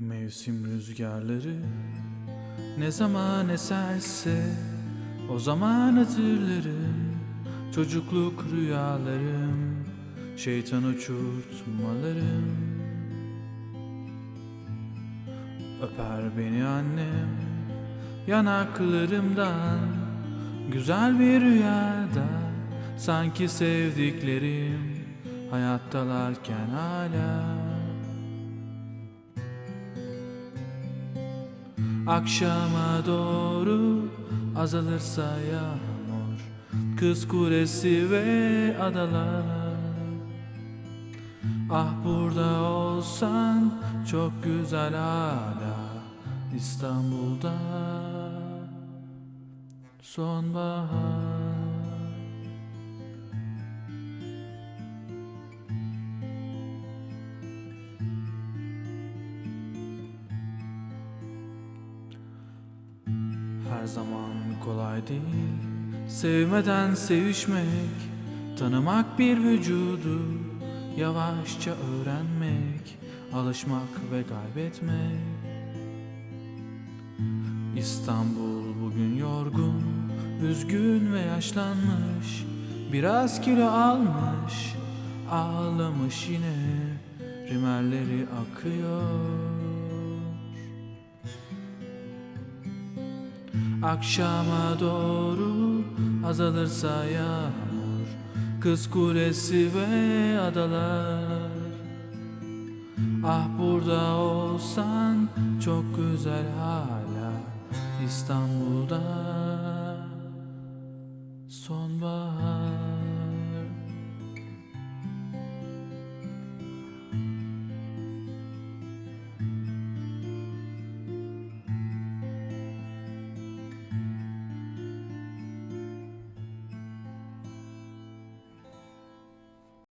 Mevsim rüzgarları ne zaman eserse o zaman hatırlarım. Çocukluk rüyalarım şeytan uçurtmalarım. Öper beni annem yanaklarımdan güzel bir rüyada sanki sevdiklerim hayattalarken hala Akşama doğru azalırsa yağmur Kız kulesi ve adalar. Ah burada olsan çok güzel hala İstanbul'da. Sonbahar Her zaman kolay değil. Sevmeden sevişmek Tanımak bir vücudu Yavaşça öğrenmek Alışmak ve kaybetmek. İstanbul bugün yorgun Üzgün ve yaşlanmış. Biraz kilo almış Ağlamış yine. Rimelleri akıyor Akşama doğru azalırsa yağmur Kız kulesi ve adalar. Ah burada olsan çok güzel hala İstanbul'da. Sonbahar